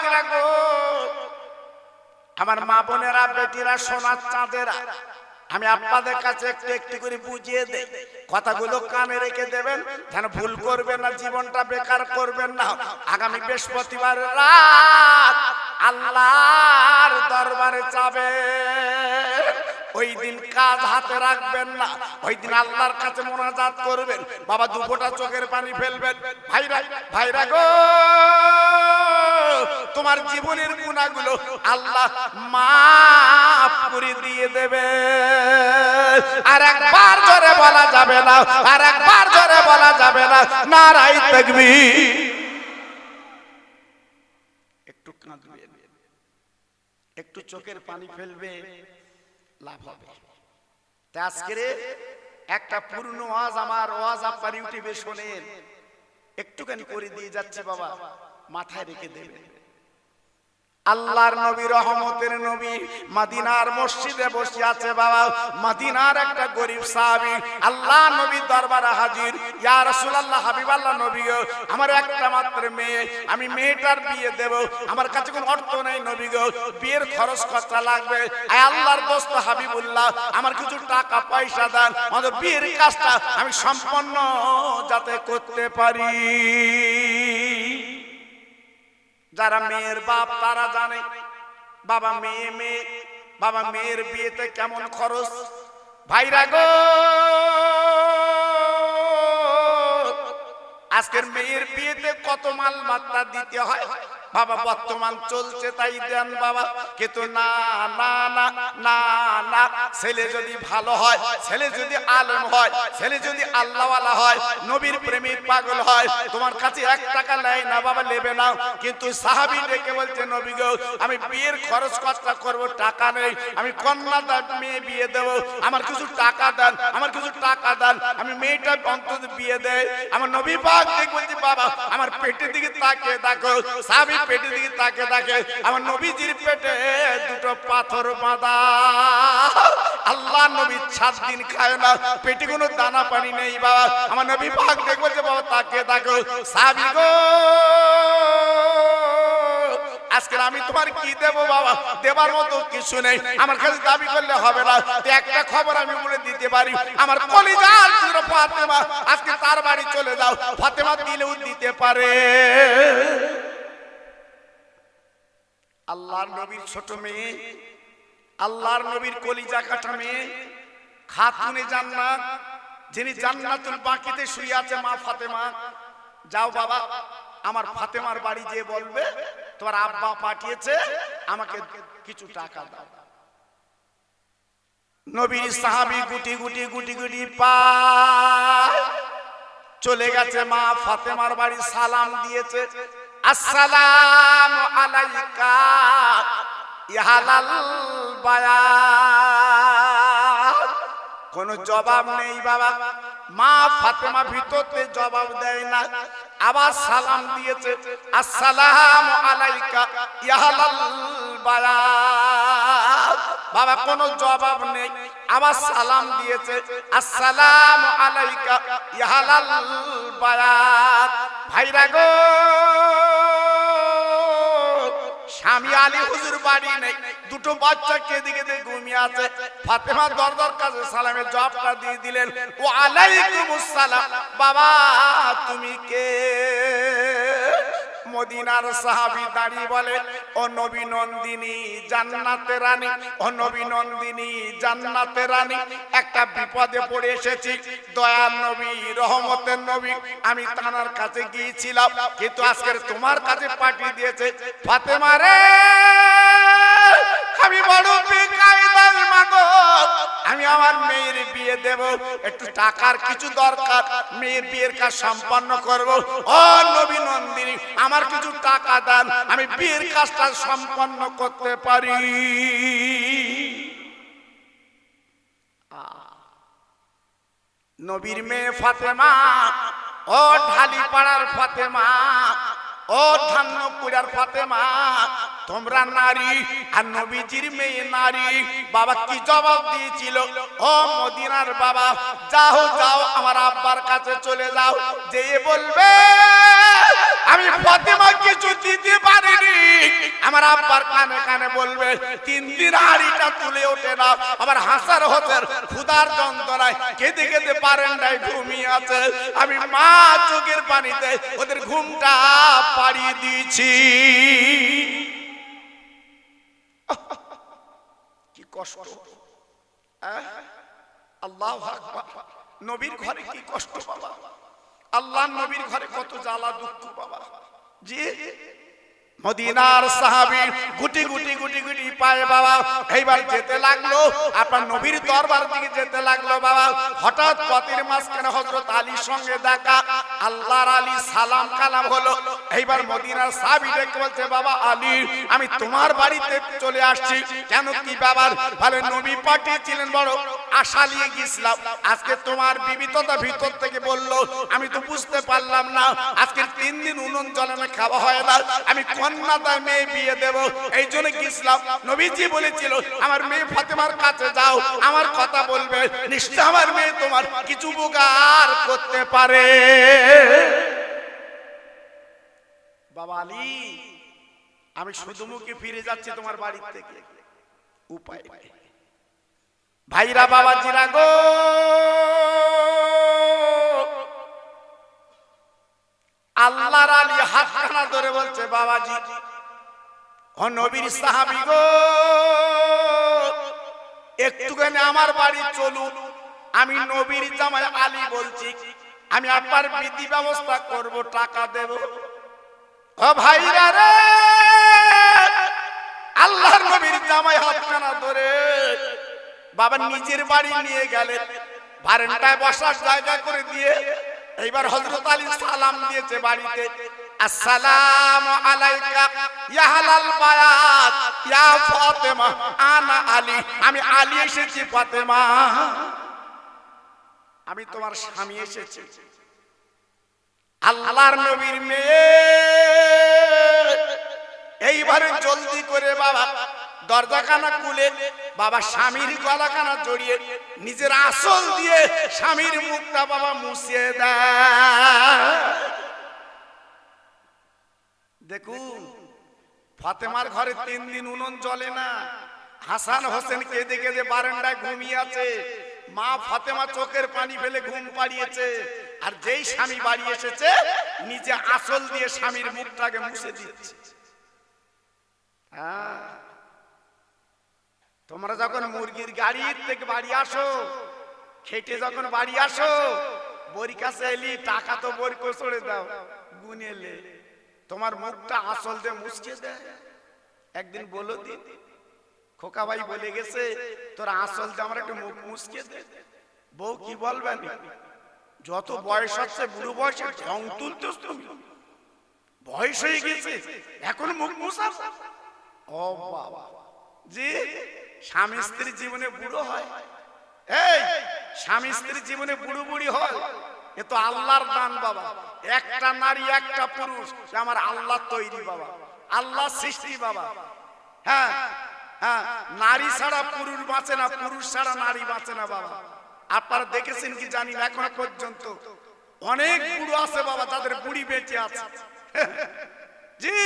বাবাজিরা গো। আমার মা বোনেরা, বেটিরা সোনার চাঁদেরা, আমি আপনাদের কাছে একটু একটু করে বুঝিয়ে দেই। কথাগুলো কানে রেখে দেবেন, যেন ভুল করবেন না, জীবনটা বেকার করবেন না। আগামী বৃহস্পতিবার রাত আল্লাহর দরবারে যাবে। ওই দিন কাজ হাতে রাখবেন না, ওই দিন আল্লাহর কাছে মোনাজাত করবেন। বাবা দুপোটা চোখের পানি ফেলবেন। ভাইরা ভাইরা গো। তোমার জীবনের গুণাগুলো আল্লাহ মাফ করে দিয়ে দেবে। আর একবার জোরে বলা যাবে না, আর একবার জোরে বলা যাবে না। নারাই দেখবি একটু কাঁদবে, একটু চোখের পানি ফেলবে, লাভ হবে। তা আজকের একটা পূর্ণ ওয়াজ আমার ওয়াজ আপনার ইউটিউবে শোনেন। একটুখানি করে দিয়ে যাচ্ছে বাবা, মাথায় রেখে দেবেন। আল্লাহর নবী, রহমতের নবী, মদিনার মসজিদে বসে আছে বাবা। মদিনার একটা গরিব সাহাবী, আল্লাহ নবীর দরবারে হাজির। ইয়া রাসূলুল্লাহ, হাবিবাল্লাহ নবী গো আমার একটা মাত্র মেয়ে, আমি মেয়েটার বিয়ে দেব। আমার কাছে কোনো অর্থ নেই নবী গো বিয়ের খরচ খরচা লাগবে। আয় আল্লাহর দোস্ত হাবিবুল্লাহ, আমার কিছু টাকা, পয়সা দেন, আমাদের বিয়ের কাজটা আমি সম্পন্ন যাতে করতে পারি। যারা মেয়ের বাপ তারা জানে, বাবা মেয়ে মেয়ে, বাবা মেয়ের বিয়েতে কেমন খরচ? ভাইরা গো! আজকের মেয়ের বিয়েতে কত মাল মাত্রা দিতে হয়? বাবা, বর্তমান চলছে তাই দেন বাবা। কিন্তু না না না না না, ছেলে যদি ভালো হয়, ছেলে যদি আলেম হয়, ছেলে যদি আল্লাহওয়ালা হয়, নবীর প্রেমিক পাগল হয়, তোমার কাছে এক টাকা নেয় না বাবা, নেবে না। কিন্তু সাহাবি ডেকে বলছে, নবী গো, আমি বিয়ের খরচ খরচা করব, টাকা নেই। আমি কন্যা দান মেয়ে বিয়ে দেব। আমার কিছু টাকা দেন, আমার কিছু টাকা দেন। আমি মেয়েটা অন্তত বিয়ে দেয়। আমার নবী পাক দেখে বলছে, বাবা, আমার পেটের দিকে তাকিয়ে দেখো। সাহাবি পেটের দিকে তাকিয়ে দেখে, আমার নবীজির পেটে দুটো পাথর বাঁধা। আল্লাহ নবী সাত দিন খায় না, পেটে কোনো দানা পানি নেই বাবা। আমার নবী পাক দেখব যে বাবা তাকে দেখো, সাহাবি গো, আজকে আমি তোমার কি দেব বাবা? দেবার মতো কিছু নেই। আমার কাছে দাবি করলে হবে না। একটা খবর আমি বলে দিতে পারি। আমার কলিজার ছিল ফাতেমা, আজকে তার বাড়ি চলে যাও। ফাতেমা দিলেও দিতে পারে। আল্লাহর নবীর ছোট মেয়ে আল্লাহর নবীর কলিজা কাটা মেয়ে খাতুনে জান্নাত যিনি জান্নাতুল বাকিতে শুয়ে আছে মা ফাতেমা। যাও বাবা আমার ফাতেমার বাড়ি যে বলবে তোমার আব্বা পাঠিয়েছে আমাকে কিছু টাকা দাও। নবীর সাহাবি গুটি গুটি গুটি গুটি পা চলে গেছে মা ফাতেমার বাড়ি সালাম দিয়েছে। আসসালাম আলাইকা, ইহালাল বায়াত। কোনো জবাব নেই বাবা। মা ফাতেমা ভিতরতে জবাব দেয় না। আবার সালাম দিয়েছে, আসসালাম আলাইকা ইয়াহালাল বায়াত। বাবা, কোনো জবাব নেই। আবার সালাম দিয়েছে, আসসালাম আলাইকা ইয়াহালাল বায়াত। ভাইরা গো, স্বামী আলী হুজুর বাড়ি নেই। দুটো বাচ্চা কেঁদে কেঁদে ঘুমিয়ে আছে। ফাতেমা দরদর কাছে সালামের জবাবটা দিয়ে দিলেন ও আলাইকুম সালাম। বাবা, তুমি কে? মদিনার সাহাবি দাঁড়িয়ে বলে, ও নবী নন্দিনী জান্নাতে রানী, ও নবী নন্দিনী জান্নাতে রানী, একটা বিপদে পড়ে এসেছি। দয়ার নবী, রহমতের নবী, আমি তানার কাছে গিয়েছিলাম, কিন্তু আজকের তোমার কাছে পাঠিয়ে দিয়েছে ফাতেমা রে। আমি বড় বেকায়দার মাগো। আমি আমার মেয়ের বিয়ে দেব, একটু টাকার কিছু দরকার, মেয়ের বিয়ের কাজ সম্পন্ন করব। ও আমার কিছু টাকা দেন, আমি বিয়ের কাজটা সম্পন্ন করতে পারি। নবীর মেয়ে ফাতেমা, ও ঢালি পাড়ার ফাতেমা, ও ধান্যপুরার ফাতেমা, তোমরা নারী আর নবীজির মেয়ে নারী। বাবা কি জবাব দিয়েছিল? ও মদিনার বাবা, যাও যাও, আমার আব্বার কাছে চলে যাও যে বলবে আমি ফাতেমা কিছু দিতে পারিনি। আব্বার কানে কানে বলবে, তিন দিন হাড়িটা তুলে ওঠে না। আবার হাসার হতে ক্ষুদার যন্ত্রণায় কেঁদে কেঁদে বারান্দায় ঘুমিয়ে আছে। আমি মা চোখের পানিতে ওদের ঘুমটা পাড়িয়ে দিয়েছি। কি কষ্ট? আল্লাহ। নবীর ঘরে কি কষ্ট বাবা। আল্লাহ নবীর ঘরে কত জ্বালা দুঃখ বাবা। জি? মদিনার সাহাবী গুটি গুটি গুটি গুটি পায়ে বাবা এইবার যেতে লাগল আপনার নবীর দরবার দিকে যেতে লাগল বাবা। হঠাৎ পথের মাঝখানে হযরত আলীর সঙ্গে দেখা আল্লাহর আলী সালাম কালাম হলো। এইবার মদিনার সাহাবী দেখতে বলছে বাবা আলী আমি তোমার বাড়িতে চলে আসছি। কেন কি বাবার ভালো নবী পাঠিয়েছিলেন বড় আশা নিয়ে গেছিলাম আজকে তোমার বিবিধতা ভিতর থেকে বলল, আমি তো বুঝতে পারলাম না, আজকে তিন দিন উনুন জলে খাওয়া হয় না, আমি কন্যাদায় মেয়ে বিয়ে দেব। এই জন্য গেছিলাম নবীজি বলেছিল, আমার মেয়ে ফাতেমার কাছে যাও, আমার কথা বলবে, নিশ্চয় আমার মেয়ে তোমার কিছু উপকার করতে পারে। বাবা আমি শুধু মুখে ফিরে যাচ্ছি তোমার বাড়ি থেকে। উপায়। ভাইরা বাবা জিরা গো। আল্লাহর আলী হাতখানা ধরে বলছে, বাবাজি, ও নবীর সাহাবি গো, একটুখানি আমার বাড়ি চলুন। আমি নবীর জামাই আলী বলছি, আমি আপনার বিধি ব্যবস্থা করব, টাকা দেব। ভাইরা রে, আল্লাহর নবীর জামাই হাতখানা ধরে বাবা নিজের বাড়ি নিয়ে গেলেন। বারান্দায় বসার জায়গা করে দিয়ে এইবার হযরত আলী সালাম দিয়েছে বাড়িতে। ফাতেমা আমি আমি তোমার স্বামী এসেছি। আল্লাহর নবীর মেয়ে। এইবারে জলদি করে বাবা দরজাখানা খুলে বাবা স্বামীর গলাখানা জড়িয়ে নিজের আসল দিয়ে স্বামীর মুখটা বাবা মুছিয়ে দেয়। দেখুন, ফাতেমার ঘরে তিন দিন উনুন জ্বলে না। হাসান হোসেন কেঁদে কেঁদে বারান্দায় ঘুমিয়ে আছে। মা ফাতেমা চোখের পানি ফেলে ঘুম পাড়িয়েছে। আর যেই স্বামী বাড়ি এসেছে, নিজে আসল দিয়ে স্বামীর মুখটাকে মুছে দিচ্ছে। হ্যাঁ। তোমরা যখন মুরগির গাড়ির থেকে বাড়ি আসো, খেটে যখন বাড়ি আসো, বড়ি কাছে এলি, টাকা তো বড়ি কোসড়ে দাও গুনেলে তোমার মুখটা আসল দিয়ে মুছকে দেয়। একদিন বলো দিন খোকা ভাই বলে গেছে, তোর আসল দিয়ে আমার একটু মুখ মুছকে দে। বউ কি বলবেন যত বয়স হচ্ছে, বুড়ো বয়সে ঢং তুলতেছ তুমি। বয়স হয়ে গেছে, এখন মুখ মুছা ও বাবা। জি? স্বামী স্ত্রী জীবনে বুড়ো হয়। এই স্বামী স্ত্রী জীবনে বুড়ো বুড়ি হয়। এ তো আল্লাহর দান বাবা। একটা নারী একটা পুরুষ আমার আল্লাহ তৈরি বাবা। আল্লাহ সৃষ্টি বাবা। হ্যাঁ হ্যাঁ নারী ছাড়া পুরুষ বাঁচে না পুরুষ ছাড়া নারী বাঁচে না বাবা। আপনারা দেখেছেন কি জানি না এখনও পর্যন্ত। অনেক বুড়ো আছে বাবা তাদের বুড়ি বেঁচে আছে। জি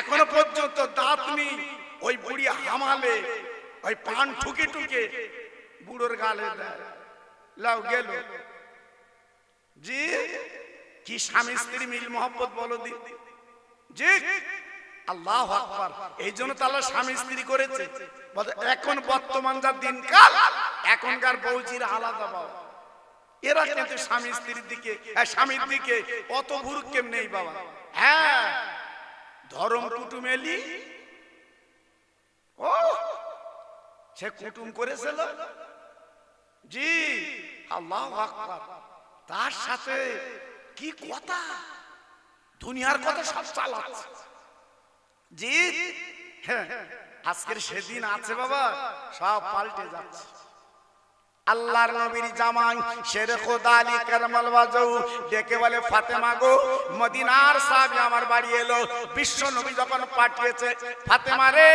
এখনও পর্যন্ত দাঁত নেই ওই বুড়ি হামালে ওই পান ঠুকে ঠুকে বুড়োর গালে দেয়। লাও গেল। জি, কি স্বামী স্ত্রী মিল মোহাম্মত বলো দি। জি, আল্লাহ আকবার। এই জন্য তো আল্লাহ স্বামী স্ত্রী করেছে। এখন বর্তমান যা দিনকাল, এখনকার বৌজির আলাদা বাবা। এরা কিন্তু স্বামী স্ত্রীর দিকে স্বামীর দিকে অত ভুরুক্ষেপ নেই বাবা। হ্যাঁ ধরম কুটুম এলি ও সে কুটুম করেছিল? জি আল্লাহ তার সাথে কি কথা? দুনিয়ার কথা সব চালাচ্ছে। জি হ্যাঁ, আজকের সেদিন আছে বাবা সব পাল্টে যাচ্ছে। আল্লাহর নবীর জামাই শের খোদা আলী কারমাল বাজাউ ডেকে বলে ফাতেমা গো মদিনার সাহাবী আমার বাড়ি এলো। বিশ্ব নবী যখন পাঠিয়েছে ফাতেমা রে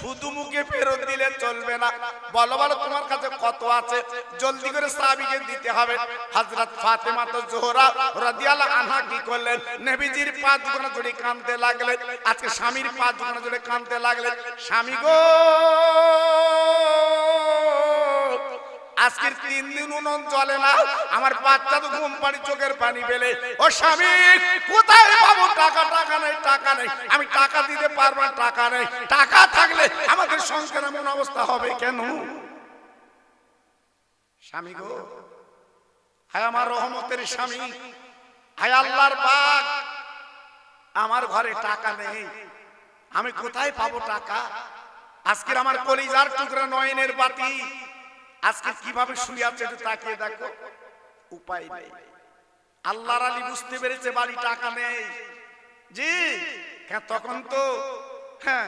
শুধু মুখে ফেরত দিলে চলবে না। বলো বলো, তোমার কাছে কত আছে? জলদি করে সাহাবিকে দিতে হবে। হযরত ফাতেমা তো জোহরা রাদিয়াল্লাহু আনহা কি করলেন? নবীজির পা দুখানা জুড়ে কাঁদতে লাগলেন। আজকে স্বামীর পা দুখানা জুড়ে কাঁদতে লাগলেন। স্বামী গো! আজকের তিন দিন উনুন চলে না। আমার বাচ্চা তো ঘুম চোখের পানি পেলে ও স্বামী, কোথায় পাবো? টাকা টাকা নেই টাকা নেই। আমি টাকা দিতে পারব না, টাকা নেই। টাকা থাকলে আমাদের সংসার এমন অবস্থা হবে কেন? স্বামী গো, হায় আমার রহমতের স্বামী, হায় আল্লাহর বাগ আমার ঘরে টাকা নেই। আমি কোথায় পাবো টাকা? আজকের আমার কলিজার টুকরা নয়নের বাতি। আজকে কীভাবে শুয়ে আছে একটু তাকিয়ে দেখো। উপায় নেই। আল্লাহর আলী বুঝতে পেরেছে বাড়ি টাকা নেই। জি হ্যাঁ তখন তো হ্যাঁ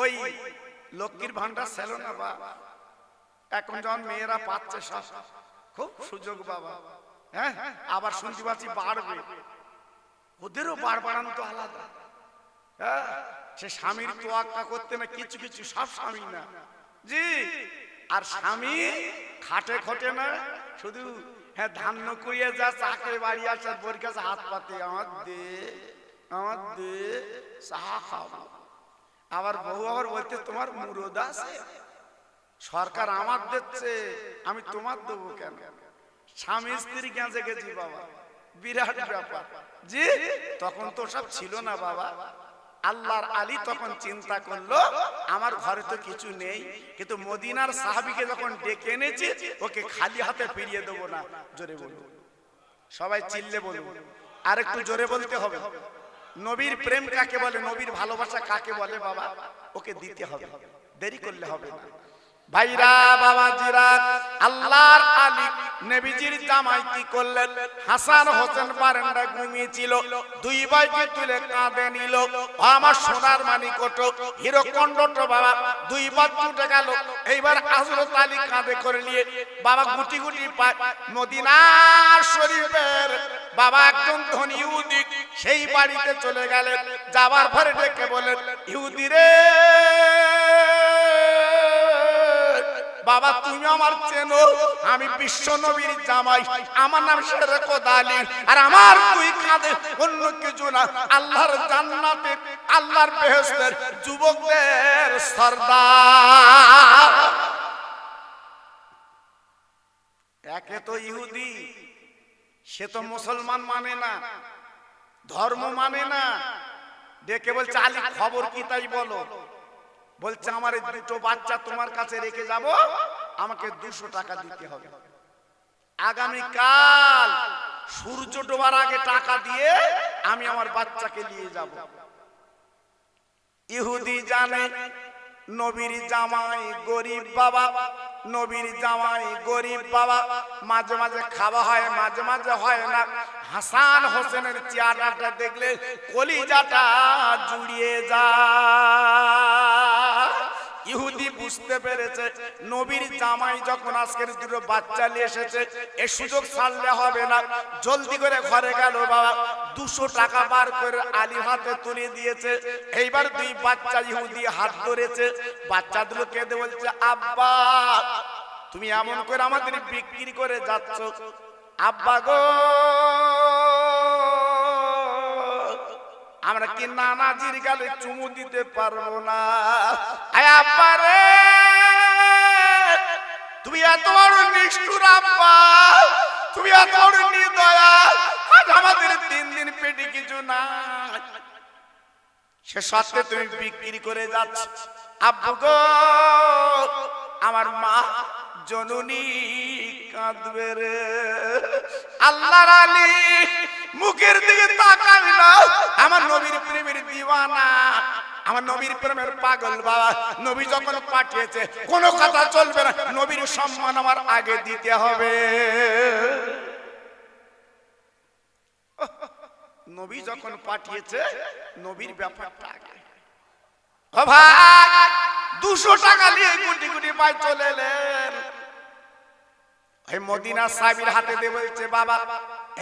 ওই লক্ষ্মীর ভান্ডার ছিল না বাবা এখন যখন মেয়েরা পাচ্ছে সব, খুব সুযোগ বাবা। হ্যাঁ আবার শুনতে পাচ্ছি বাড়বে। ওদেরও বার বাড়ানো তো আলাদা। হ্যাঁ সে স্বামীর তোয়াক্কা করতে না, কিছু কিছু, সব স্বামী না। জি আর স্বামী খাটে খটে না। শুধু হ্যাঁ ধান্য করিয়ে যা চাকে বাড়ি আসে, বোর কাছে হাত পাতে আমার দে আমার দে চাহা খাব আবার বহু আবার বলতে, তোমার মুরদ আছে? সরকার আমার দিচ্ছে, আমি তোমার দেবো কেন? স্বামী স্ত্রী গেঁজে গেছি বাবা। বিরাট ব্যাপার। জি, তখন তো সব ছিল না বাবা। আল্লাহর আলী তখন চিন্তা করল আমার ঘরে তো কিছু নেই কিন্তু মদিনার সাহাবিকে যখন ডেকে এনেছি ওকে খালি হাতে ফিরিয়ে দেবো না। জোরে বলব সবাই চিল্লে বলব আর একটু জোরে বলতে হবে। নবীর প্রেম কাকে বলে? নবীর ভালোবাসা কাকে বলে? বাবা ওকে দিতে হবে। দেরি করলে হবে না। ভাইরা, বাবাজিরা, আল্লাহর আলী নবীজির জামাই কি করলেন? হাসান হোসেন বারান্দা ঘুমিয়েছিল, দুই ভাইকে তুলে কাঁদে নিল। আমার সোনার মানিকট হিরো কন্ডট বাবা, দুই বার ছুটে গেল। এইবার হযরত আলী কাঁধে করে নিয়ে বাবা গুটি গুটি পায়। মদিনার শরীফের বাবা একজন ধনী ইহুদি, সেই বাড়িতে চলে গেলেন। যাবার পরে ডেকে বলেন ইহুদি রে! বাবা, তুমি আমার চেনো, আমি বিশ্ব নবীর জামাই। আমার নাম শেরেক দালি আর আমার তুই কাঁদে অন্য কিছু না, আল্লাহর জান্নাতে, আল্লাহর বেহেশতের যুবকদের সর্দার। একে তো ইহুদি, সে তো মুসলমান মানে না, ধর্ম মানে না। ডেকে বলছে, আলী, খবর কি তাই বলো? বলছে, আমার দুটো বাচ্চা তোমার কাছে রেখে যাব, আমাকে দুশো টাকা দিতে হবে। আগামী কাল সূর্য ডোবার আগে টাকা দিয়ে আমি আমার বাচ্চাকে নিয়ে যাব। ইহুদি জানে, নবীর জামাই গরিব বাবা, নবীর জামাই গরিব বাবা, মাঝে মাঝে খাওয়া হয়, মাঝে মাঝে হয় না। হাসান হোসেনের চেহারাটা দেখলে কলিজাটা জুড়িয়ে যায়। ইহুদি বুঝতে পেরেছে, নবীর জামাই যখন আজকের দুটো বাচ্চা নিয়ে এসেছে, এ সুযোগ ছাড়লে হবে না। জলদি করে ঘরে গেল বাবা, দুশো টাকা বার করে আলী হাতে তুলে দিয়েছে। এইবার দুই বাচ্চা ইহুদি হাত ধরেছে বাচ্চা দুটো কেঁদে বলছে, আব্বা, তুমি এমন করে আমাদের বিক্রি করে যাচ্ছ। আব্বা গো আমরা কি নানাজির গালে চুমু দিতে পারব না? আয় তুমি এত বড় নিষ্ঠুর আব্বা। তুমি এত বড় নির্দয়া আজ আমাদের তিন দিন পেটে কিছু না সে সত্ত্বে তুমি বিক্রি করে যাচ্ছ। আব্বু গো আমার মা জননী কাঁদবে রে। আল্লাহর আলী মুখের দিকে তাকাবি আমার নবীর প্রেমের দিওয়ানা, আমার নবীর প্রেমের পাগল বাবা। নবী যখন পাঠিয়েছে, কোনো কথা চলবে না। নবীর সম্মান আমার আগে দিতে হবে। নবী যখন পাঠিয়েছে, নবীর ব্যাপারটা আগে। দুশো টাকা নিয়ে গুটি গুটি পাই চলে এলেন। এই মদিনা সাহেবের হাতে দিয়ে বলছে বাবা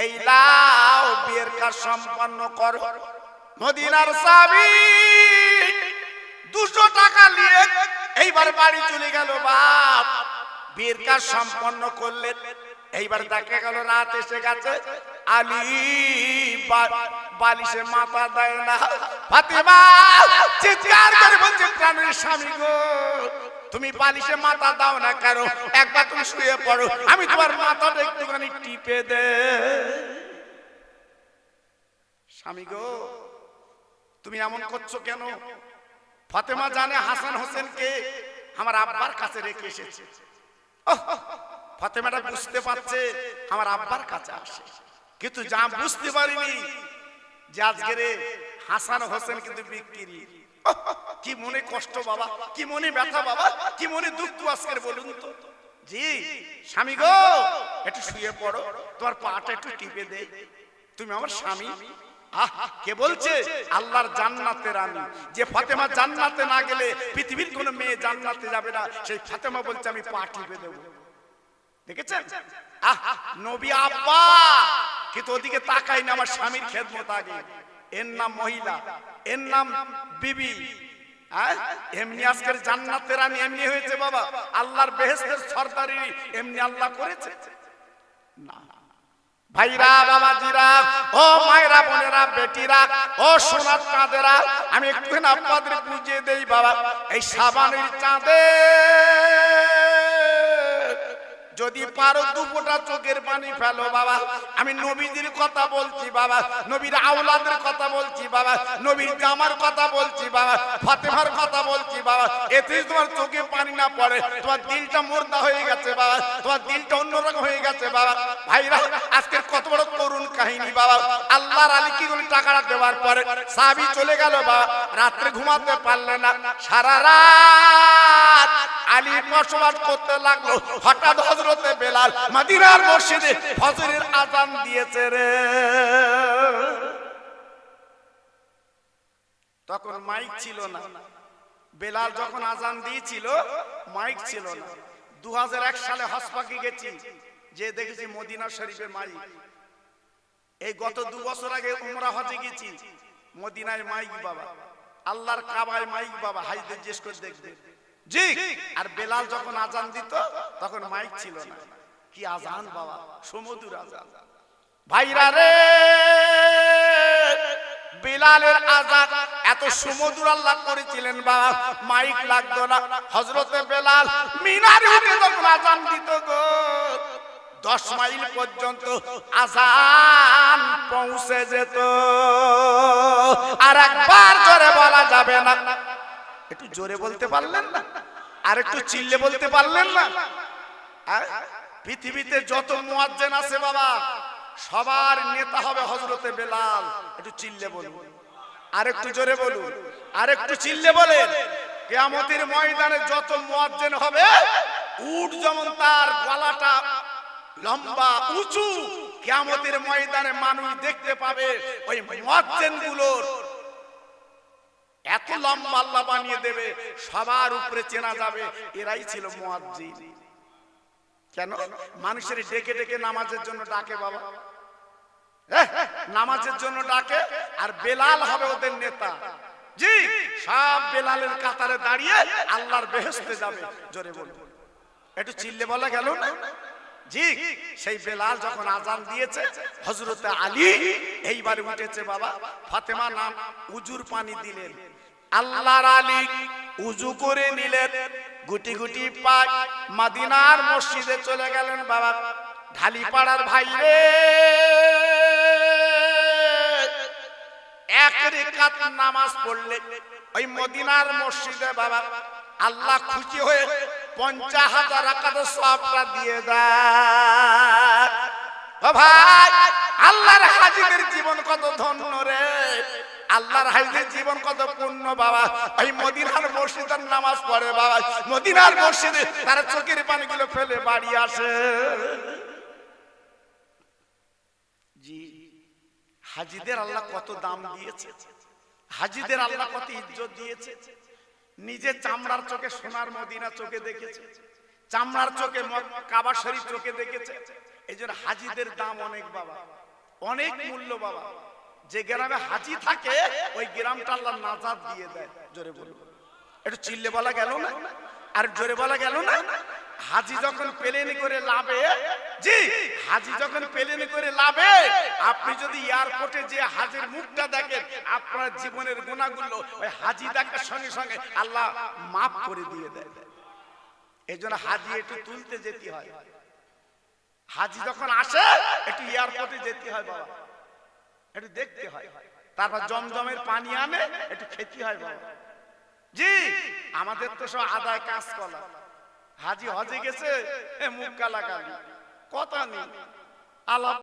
এই লাও বিয়ের কাজ সম্পন্ন কর। মদিনার সাবি দুশো টাকা নিয়ে এইবার বাড়ি চলে গেল বাপ বিয়ের কাজ সম্পন্ন করলেন। এইবার দেখা গেল রাত এসে গেছে। আলী বালিশে মাথা দেয় না। ফাতেমা চিৎকার করে বলছে প্রাণের স্বামী গো তুমি বালিশে মাথা দাও না কারও একবার তুমি শুয়ে পড়ো। আমি তোমার মাথাটা একটুখানি টিপে দে। স্বামী গো, তুমি এমন করছ কেন? ফাতেমা জানে হাসান হোসেনকে আমার আব্বার কাছে রেখে এসেছে। ফাতেমাটা বুঝতে পারছে, আমার আব্বার কাছে আসে। কিন্তু যা বুঝতে পারিনি যে আজকে হাসান হোসেন কিন্তু বিক্রি। কি মনে কষ্ট বাবা? কি মনে ব্যথা বাবা? কি মনে দুঃখ আজকের বলুন তো? জি, স্বামী গো, একটু শুয়ে পড়ো, তোমার পাটা একটু টিপে দে। তুমি আমার স্বামী। কে বলছে? আল্লাহর যে ফাতেমা জান্নাতে না গেলে পৃথিবীর কোনো মেয়ে জান্নাতে যাবে না, সেই ফাতেমা বলছে, আমি পা টিপে দেবো। দেখেছেন? আহ, নবী আব্বা! কিন্তু ওদিকে তাকাই না আমার স্বামীর খেদমত আগে। এর নাম মহিলা, এর নাম বিবি? এমনি আজকের জান্নাতের রানী এমনি হয়েছে বাবা। আল্লাহর বেহেস্তের সর্দারি এমনি আল্লাহ করেছে। না। ভাইরা, বাবাজিরা, ও মায়েরা, বোনেরা, বেটিরা, ও সোনার চাঁদেরা, আমি একটুখানি আপনাদের বুঝিয়ে দেই বাবা, এই সাবানের চাঁদে। যদি পারো দুপোটা চোখের পানি ফেলো বাবা। আমি নবীদের কথা বলছি বাবা, নবীর আওলাদের কথা বলছি বাবা, নবীর জামার কথা বলছি বাবা, ফাতেমার কথা বলছি বাবা। এতে তোমার চোখে পানি না পড়ে, তোমার দিলটা মোর্দা হয়ে গেছে বাবা, তোমার দিলটা অন্যরকম হয়ে গেছে বাবা। ভাইরা, আজকের কত বড় করুণ কাহিনী বাবা। আল্লাহর আলী কি করে টাকাটা দেওয়ার পরে সাবি চলে গেল বাবা, রাত্রে ঘুমাতে পারলে না, সারা রাত আলী বসবাস করতে লাগল। হঠাৎ হজরতে বেলাল মদিনার মসজিদে ফজরের আজান দিয়েছে রে। তখন মাইক ছিল না। বেলাল যখন আজান দিয়েছিল, মাইক ছিল না। দু হাজার এক সালে হসপাকি গেছি, যে দেখেছি মদিনা শরীফে মাইক। এই গত দু বছর আগে উমরা হজে গেছি, মদিনায় মাইক বাবা। আল্লাহর কাবায় মাইক বাবা হাইদের জিজ্ঞেস করে দেখবে। জি আর বেলাল যখন আজান দিত, তখন মাইক ছিল না। কি আজান বাবা? সমুদ্র আজান। ভাইরা রে, বিলালের এত সুমধুর আল্লাহ করেছিলেন বাবা, মাইক লাগতো না। হজরতে বেলাল মিনারে উঠে আজান দিত গো, দশ মাইল পর্যন্ত আজান পৌঁছে যেত। আর একবার জোরে বলা যাবে না একটু জোরে বলতে পারলেন না? আর একটু চিল্লে বলতে পারলেন না? পৃথিবীতে যত মুয়াজ্জেন আছে বাবা সবার নেতা হবে হজরতে বেলাল। একটু চিল্লে বলুন। আর একটু জোরে বলুন। আর একটু চিল্লে বলেন। কেয়ামতের ময়দানে যত মুয়াজ্জেন হবে উট যেমন তার গলাটা লম্বা উঁচু কেয়ামতের ময়দানে মানুষ দেখতে পাবে ওই মুয়াজ্জেনগুলোর এত লম্বা আল্লাহ বানিয়ে দেবে, সবার উপরে চেনা যাবে, এরাই ছিল মুয়াজ্জিন। কেন? মানুষের ডেকে ডেকে নামাজের জন্য ডাকে বাবা। নামাজের জন্য ডাকে, আর বেলাল হবে ওদের নেতা। জি, সব বেলালের কাতারে দাঁড়িয়ে আল্লাহর বেহেস্তে যাবে। জোরে বলুন। একটু চিল্লে বলা গেল না? জি, সেই বেলাল যখন আজান দিয়েছে হজরতে আলী এইবার উঠেছে বাবা। ফাতেমা নাম উজুর পানি দিলেন। আল্লাহর আলী উজু করে নিলেন। গুটি গুটি পাক মাদিনার মসজিদে চলে গেলেন বাবা। ঢালিপাড়ার ভাই রে। এক রেখাত নামাজ পড়লে ওই মদিনার মসজিদে বাবা আল্লাহ খুশি হয়ে পঞ্চাশ হাজার রাকাত সবটা দিয়ে দেয় ভাই, আল্লাহর হাজিদের জীবন কত ধন্য রে। আল্লাহর হাজিদের জীবন কত পূর্ণ বাবা। ওই মদিনার মসজিদের নামাজ পড়ে বাবা। মদিনার মসজিদে তারা চোখের পানিগুলো ফেলে বাড়ি আসে। জি হাজিদের আল্লাহ কত দাম দিয়েছে। হাজিদের আল্লাহ কত ইজ্জত দিয়েছে। নিজে চামড়ার চোখে সোনার মদিনা চোখে দেখেছে। চামড়ার চোখে কাবা শরীফ চোখে দেখেছে। এই জন্য হাজিদের দাম অনেক বাবা। অনেক মূল্য বাবা। যে গ্রামে হাজি থাকে, ওই গ্রামটা আল্লাহ নাজাদ দিয়ে দেয়। জোরে বলুন। একটু চিল্লে বলা গেল না? আর জোরে বলা গেল না? হাজি যখন প্লেনে করে লাভে, জি হাজি যখন প্লেনে করে লাভে, আপনি যদি এয়ারপোর্টে যে হাজির মুখটা দেখেন, আপনার জীবনের গুণাগুলো ওই হাজি দেখার সঙ্গে সঙ্গে আল্লাহ মাফ করে দিয়ে দেয়। এই জন্য হাজি একটু তুলতে যেতে হয়। হাজি যখন আসে, একটু এয়ারপোর্টে যেতে হয় বাবা। একটু দেখতে হয়। তারপর জমজমের পানি আনে একটু খেতে হয় বাবা। জি আমাদের তো সব আদায় কাজ কলা হাজি হজে গেছে মুখ কালা কালি কথা নেই। আলাপ